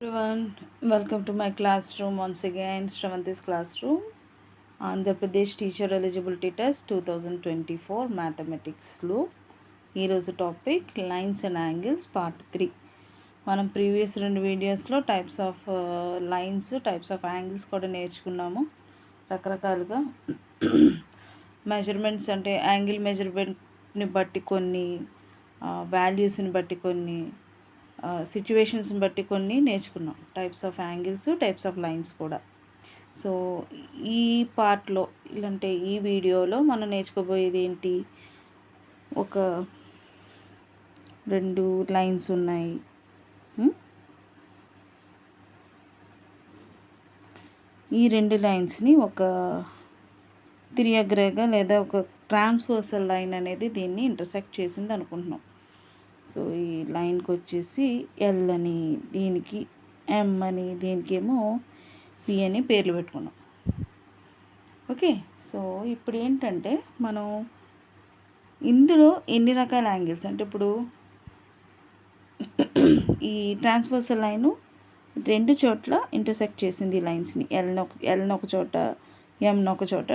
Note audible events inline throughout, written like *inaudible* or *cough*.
everyone welcome to my classroom once again Shravanti's classroom. Andhra Pradesh teacher eligibility test two thousand twenty four మ్యాథమెటిక్స్లో ఈరోజు topic lines and angles part three మనం previous రెండు వీడియోస్లో types of lines types of angles కూడా నేర్చుకున్నాము. రకరకాలుగా *coughs* measurements అంటే angle మెజర్మెంట్ని బట్టి కొన్ని uh, వాల్యూస్ని బట్టి కొన్ని సిచ్యువేషన్స్ని బట్టి కొన్ని నేర్చుకున్నాం. Types of angles types of lines కూడా. సో ఈ పార్ట్లో ఇలాంటి ఈ వీడియోలో మనం నేర్చుకోబోయేది ఏంటి? ఒక రెండు లైన్స్ ఉన్నాయి. Hmm? ఈ రెండు లైన్స్ని ఒక తిరియగ్రేగా లేదా ఒక ట్రాన్స్ఫోర్సల్ లైన్ అనేది దీన్ని ఇంటర్సెక్ట్ చేసింది అనుకుంటున్నాం. సో ఈ లైన్కి వచ్చేసి ఎల్ అని దీనికి ఎం అని దీనికేమో పి అని పేర్లు పెట్టుకున్నాం. ఓకే? సో ఇప్పుడు ఏంటంటే మనం ఇందులో ఎన్ని రకాల యాంగిల్స్? అంటే ఇప్పుడు ఈ ట్రాన్స్ఫర్సల్ లైను రెండు చోట్ల ఇంటర్సెక్ట్ చేసింది ఈ లైన్స్ని. ఎల్ని ఒక ఎల్ని ఒక చోట ఎంని ఒక చోట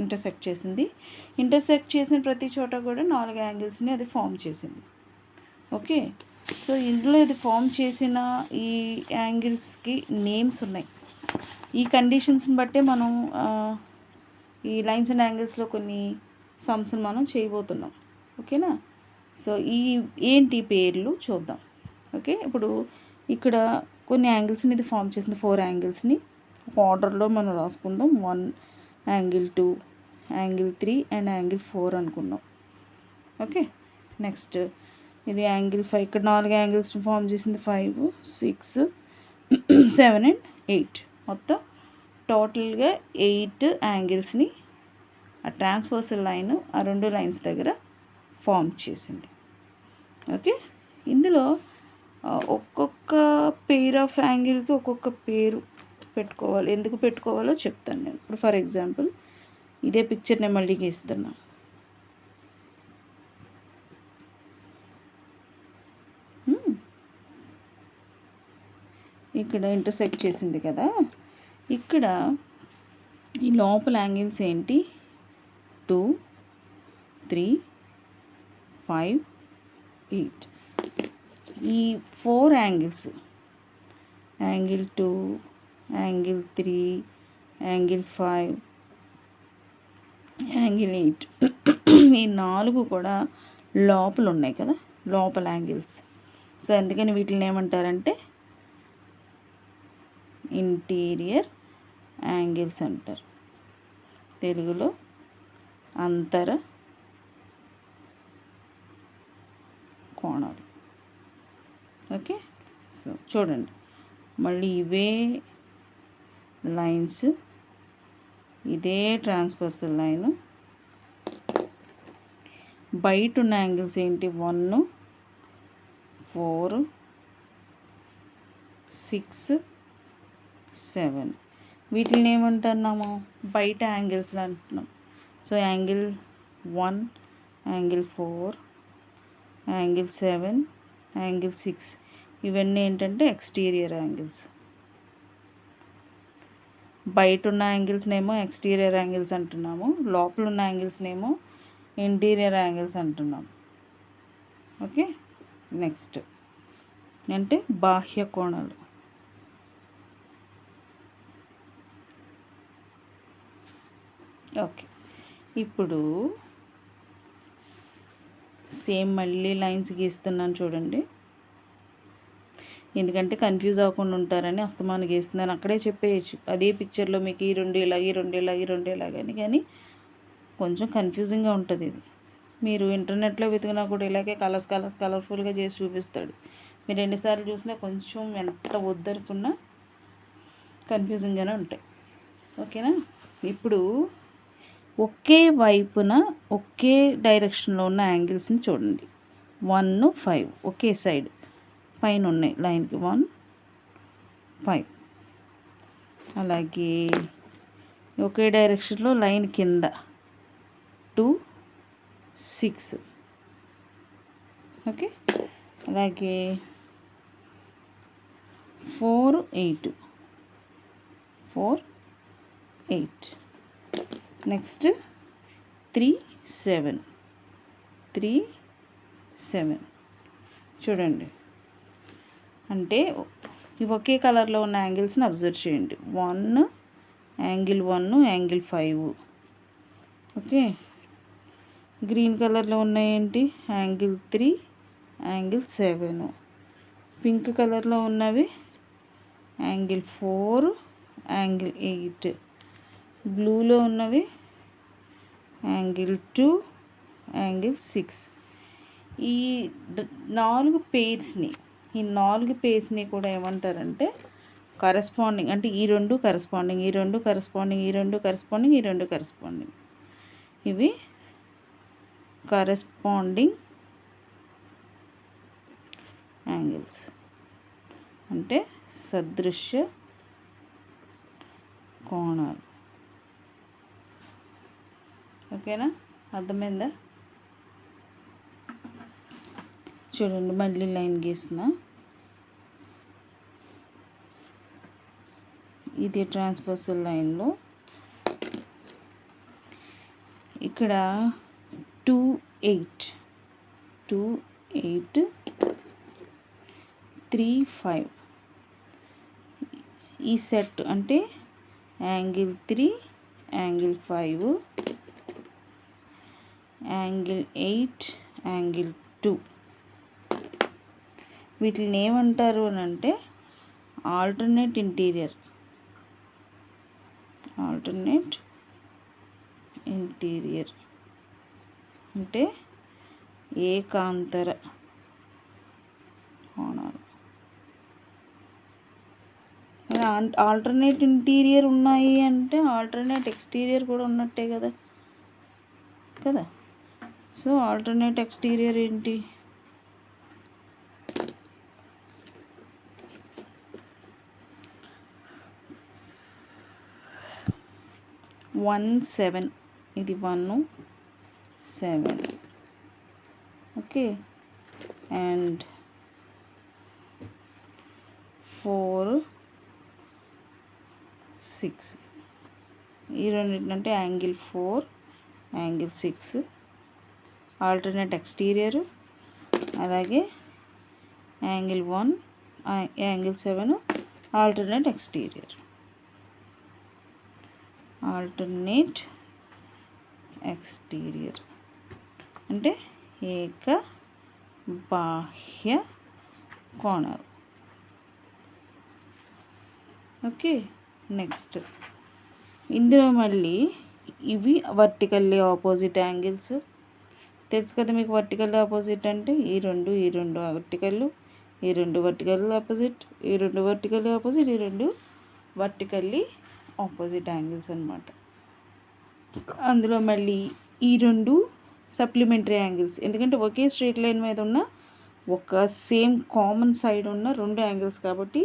ఇంటర్సెక్ట్ చేసింది. ఇంటర్సెక్ట్ చేసిన ప్రతి చోట కూడా నాలుగు యాంగిల్స్ని అది ఫామ్ చేసింది. ఓకే. సో ఇందులో ఇది ఫామ్ చేసిన ఈ యాంగిల్స్కి నేమ్స్ ఉన్నాయి. ఈ కండిషన్స్ని బట్టే మనం ఈ లైన్స్ అండ్ యాంగిల్స్లో కొన్ని సమ్స్ని మనం చేయబోతున్నాం. ఓకేనా? సో ఈ ఏంటి పేర్లు చూద్దాం. ఓకే? ఇప్పుడు ఇక్కడ కొన్ని యాంగిల్స్ని ఇది ఫామ్ చేసింది. ఫోర్ యాంగిల్స్ని ఆర్డర్లో మనం రాసుకుందాం. One angle two angle three and angle four అనుకున్నాం ఓకే? నెక్స్ట్ ఇది యాంగిల్ ఫైవ్. ఇక్కడ నాలుగు యాంగిల్స్ని ఫామ్ చేసింది five six seven and eight. మొత్తం టోటల్గా ఎయిట్ యాంగిల్స్ని ఆ ట్రాన్స్ఫర్సల్ లైన్ ఆ రెండు లైన్స్ దగ్గర ఫామ్ చేసింది. ఓకే? ఇందులో ఒక్కొక్క పేర్ ఆఫ్ యాంగిల్కి ఒక్కొక్క పేరు పెట్టుకోవాలి. ఎందుకు పెట్టుకోవాలో చెప్తాను నేను. ఇప్పుడు ఫర్ ఎగ్జాంపుల్ ఇదే పిక్చర్ నేను మళ్ళీ గీస్తున్నాను. ఇక్కడ ఇంటర్సెక్ట్ చేసింది కదా. ఇక్కడ ఈ లోపల యాంగిల్స్ ఏంటి? టూ త్రీ ఫైవ్ ఎయిట్ ఈ four angles angle two angle three angle five angle eight ఈ నాలుగు కూడా లోపల ఉన్నాయి కదా. లోపల యాంగిల్స్ సో అందుకని వీటిని ఏమంటారంటే ఇంటీరియర్ యాంగిల్స్ అంటారు తెలుగులో అంతర కోణాలు. ఓకే? సో చూడండి. మళ్ళీ ఇవే లైన్స్. ఇదే ట్రాన్స్ఫర్సల్ లైన్. బయట ఉన్న యాంగిల్స్ ఏంటి? One four six seven. వీటిని ఏమంటున్నాము బయట యాంగిల్స్లో అంటున్నాం. So angle one angle four angle seven angle six. ఇవన్నీ ఏంటంటే ఎక్స్టీరియర్ యాంగిల్స్. బయట ఉన్న యాంగిల్స్నేమో ఎక్స్టీరియర్ యాంగిల్స్ అంటున్నాము. లోపల ఉన్న యాంగిల్స్నేమో ఇంటీరియర్ యాంగిల్స్ అంటున్నాం. ఓకే? నెక్స్ట్. అంటే బాహ్య కోణాలు. ఓకే. ఇప్పుడు సేమ్ మళ్ళీ లైన్స్ గీస్తున్నాను చూడండి. ఎందుకంటే కన్ఫ్యూజ్ అవ్వకుండా ఉంటారని అస్తమానం గీస్తున్నాను. అక్కడే చెప్పేయచ్చు. అదే పిక్చర్లో మీకు ఈ రెండు ఇలాగ ఈ రెండు ఇలాగ ఈ రెండు ఇలాగని కానీ కొంచెం కన్ఫ్యూజింగ్గా ఉంటుంది ఇది. మీరు ఇంటర్నెట్లో వెతికినా కూడా ఇలాగే కలర్స్ కలర్స్ కలర్ఫుల్గా చేసి చూపిస్తాడు. మీరు ఎన్నిసార్లు చూసినా కొంచెం ఎంత వద్దనుకున్నా కన్ఫ్యూజింగ్గానే ఉంటాయి. ఓకేనా? ఇప్పుడు ఒకే వైపున ఒకే డైరెక్షన్లో ఉన్న యాంగిల్స్ని చూడండి. వన్ ఫైవ్ ఒకే సైడ్. పైన ఉన్నాయి లైన్కి వన్ ఫైవ్. అలాగే ఒకే డైరెక్షన్లో లైన్ కింద టూ సిక్స్. ఓకే? అలాగే four eight. Four eight. Next three seven. Three seven. చూడండి. అంటే ఇవి ఒకే కలర్లో ఉన్న యాంగిల్స్ని అబ్జర్వ్ చేయండి. One angle one angle five. Okay? Green కలర్లో ఉన్నాయేంటి? Angle three angle seven. Pink కలర్లో ఉన్నవి? Angle four angle eight. బ్లూలో ఉన్నవి? Angle two angle six. ఈ నాలుగు పేర్స్ని ఈ నాలుగు పేర్స్ని కూడా ఏమంటారంటే కరస్పాండింగ్ అంటే ఈ రెండు కరస్పాండింగ్ ఈ రెండు కరస్పాండింగ్ ఈ రెండు కరస్పాండింగ్ ఈ రెండు కరస్పాండింగ్. ఇవి కరస్పాండింగ్ యాంగిల్స్. అంటే సదృశ్య కోణాలు. ఓకేనా? అర్థమైందా? చూడండి మళ్ళీ లైన్ గీసిన ఇది ట్రాన్స్ఫర్సల్ లైన్లో. ఇక్కడ two eight two eight three five. ఈ సెట్ అంటే angle three angle five angle eight angle two. వీటిని ఏమంటారు అని అంటే ఆల్టర్నేట్ ఇంటీరియర్. Alternate interior. అంటే ఏకాంతర కోణాలు. ఆల్టర్నేట్ ఇంటీరియర్ ఉన్నాయి అంటే ఆల్టర్నేట్ ఎక్స్టీరియర్ కూడా ఉన్నట్టే కదా? కదా? సో ఆల్టర్నేట్ ఎక్స్టీరియర్ ఏంటి? వన్ సెవెన్ ఇది one seven okay and four six ఈ రెండింటినంటే angle four angle six alternate exterior అలాగే angle one angle seven alternate exterior alternate exterior అంటే ఏక బాహ్య కోణాలు. ఓకే నెక్స్ట్ ఇందులో మళ్ళీ ఇవి వర్టికల్లీ ఆపోజిట్ యాంగిల్స్ తెలుసు కదా మీకు వర్టికల్ ఆపోజిట్ అంటే ఈ రెండు ఈ రెండు వర్టికల్లు ఈ రెండు వర్టికల్ ఆపోజిట్ ఈ రెండు వర్టికల్ ఆపోజిట్ ఈ రెండు వర్టికల్లీ ఆపోజిట్ యాంగిల్స్ అనమాట అందులో మళ్ళీ ఈ రెండు సప్లిమెంటరీ యాంగిల్స్ ఎందుకంటే ఒకే స్ట్రేట్ లైన్ మీద ఉన్న ఒక సేమ్ కామన్ సైడ్ ఉన్న రెండు యాంగిల్స్ కాబట్టి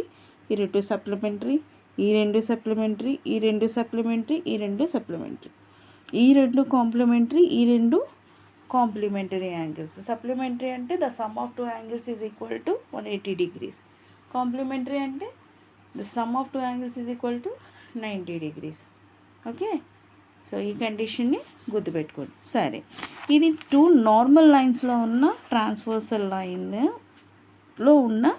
ఈ రెండు సప్లిమెంటరీ ఈ రెండు సప్లిమెంటరీ ఈ రెండు సప్లిమెంటరీ ఈ రెండు సప్లిమెంటరీ ఈ రెండు కాంప్లిమెంటరీ ఈ రెండు కాంప్లిమెంటరీ యాంగిల్స్. సప్లిమెంటరీ అంటే the sum of two angles is equal to one eighty degrees. Complementary అంటే the sum of two angles is equal to ninety degrees. Okay? So ఈ కండిషన్ని గుర్తుపెట్టుకోండి. సరే. ఇది టూ నార్మల్ లైన్స్లో ఉన్న ట్రాన్స్ఫోర్సల్ లైన్లో ఉన్న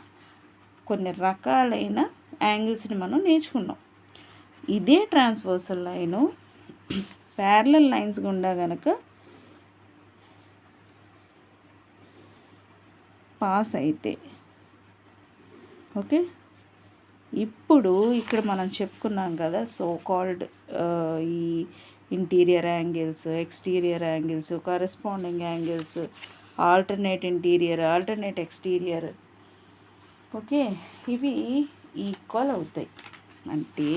కొన్ని రకాలైన యాంగిల్స్ని మనం నేర్చుకున్నాం. ఇదే ట్రాన్స్ఫోర్సల్ లైను ప్యారలల్ లైన్స్ గుండా కనుక పాస్ అయితే ఓకే? ఇప్పుడు ఇక్కడ మనం చెప్పుకున్నాం కదా సో కాల్డ్ uh, ఈ interior angles exterior angles corresponding angles alternate interior alternate exterior okay? ఇవి ఈక్వల్ అవుతాయి. అంటే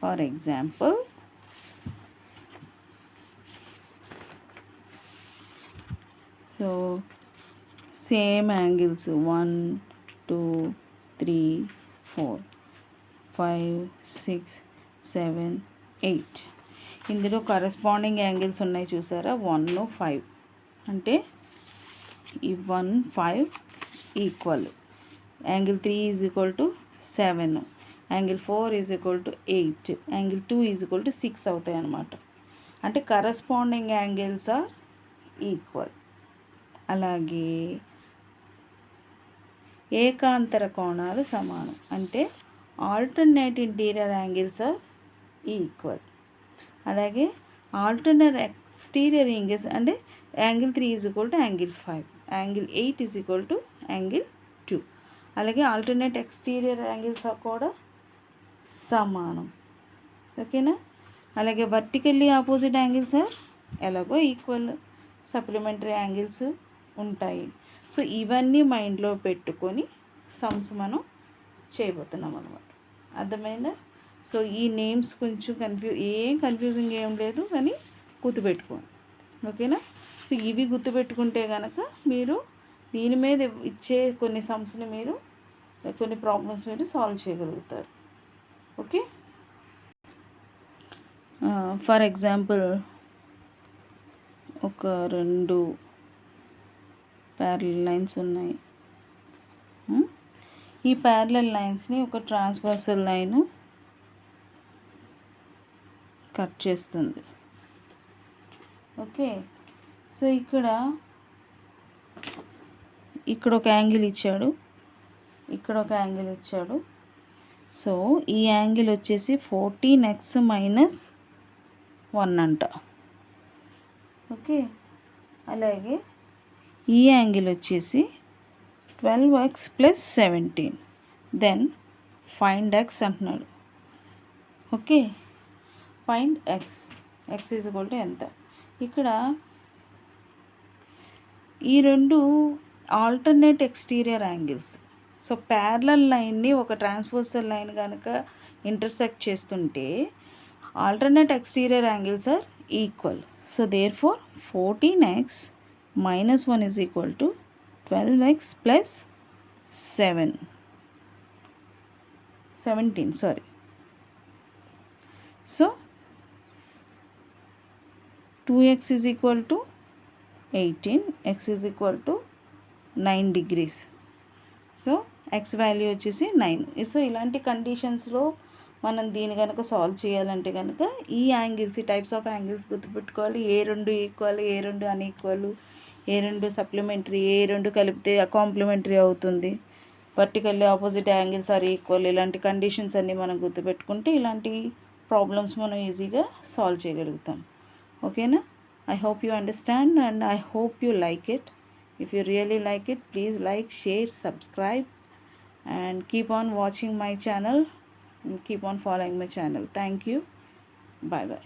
for example so same angles. One two three four five six seven eight. ఇందులో కరస్పాండింగ్ యాంగిల్స్ ఉన్నాయి చూసారా? One five. అంటే ఈ one five equal. Angle three is equal to seven. Angle four is equal to eight. Angle two is equal to six అవుతాయి అన్నమాట. అంటే corresponding angles are equal. అలాగే ఏకాంతర కోణాలు సమానం. అంటే alternate interior angles are equal అలాగే ఆల్టర్నేట్ ఎక్స్టీరియర్ యాంగిల్స్ అంటే angle three is equal to angle five angle eight is equal to angle two అలాగే ఆల్టర్నేట్ ఎక్స్టీరియర్ యాంగిల్స్ కూడా సమానం. ఓకేనా అలాగే వర్టికల్లీ ఆపోజిట్ యాంగిల్స్ ఆర్ ఎలాగో ఈక్వల్ సప్లిమెంటరీ యాంగిల్స్ ఉంటాయి. So ఇవన్నీ మైండ్లో పెట్టుకొని సమ్స్ మనం చేయబోతున్నాం అనమాట అర్థమైందా? సో ఈ నేమ్స్ కొంచెం కన్ఫ్యూ ఏం కన్ఫ్యూజింగ్ ఏం లేదు కానీ గుర్తుపెట్టుకోండి. ఓకేనా? సో ఇవి గుర్తుపెట్టుకుంటే కనుక మీరు దీని మీద ఇచ్చే కొన్ని సమ్స్ని మీరు కొన్ని ప్రాబ్లమ్స్ మీరు సాల్వ్ చేయగలుగుతారు. ఓకే? ఫర్ ఎగ్జాంపుల్ ఒక రెండు ప్యారల లైన్స్ ఉన్నాయి. Hmm? ఈ ప్యారల లైన్స్ని ఒక ట్రాన్స్వర్సల్ లైన్ కట్ చేస్తుంది. ఓకే సో ఇక్కడ ఇక్కడ ఒక యాంగిల్ ఇచ్చాడు. ఇక్కడ ఒక యాంగిల్ ఇచ్చాడు. సో ఈ యాంగిల్ వచ్చేసి ఫోర్టీన్ ఎక్స్ మైనస్ వన్ అంట. ఓకే అలాగే ఈ యాంగిల్ వచ్చేసి twelve x plus seventeen. Then find x అంటున్నాడు. Okay find x x is equal ఎంత? ఇక్కడ ఈ రెండు alternate exterior angles so parallel లైన్ని ఒక ట్రాన్స్ఫర్సల్ లైన్ కనుక ఇంటర్సెక్ట్ చేస్తుంటే alternate exterior angles are equal so there four fourteen x minus one is equal to twelve x plus seven seventeen sorry so two x is equal to eighteen x is equal to nine degrees so x value వచ్చేసి nine so ఇలాంటి కండిషన్స్లో మనం దీని కనుక solve చేయాలంటే కనుక ఈ angles ఈ టైప్స్ ఆఫ్ యాంగిల్స్ గుర్తుపెట్టుకోవాలి. ఏ రెండు ఈక్వల్ ఏ రెండు అన్ఈక్వల్ ఏ రెండు సప్లిమెంటరీ ఏ రెండు కలిపితే కాంప్లిమెంటరీ అవుతుంది. Vertically opposite angles are equal ఇలాంటి కండిషన్స్ అన్నీ మనం గుర్తుపెట్టుకుంటే ఇలాంటి ప్రాబ్లమ్స్ మనం ఈజీగా సాల్వ్ చేయగలుగుతాం. ఓకేనా? I hope you understand and I hope you like it if you really like it please like share subscribe and keep on watching my channel and keep on following my channel. Thank you. Bye bye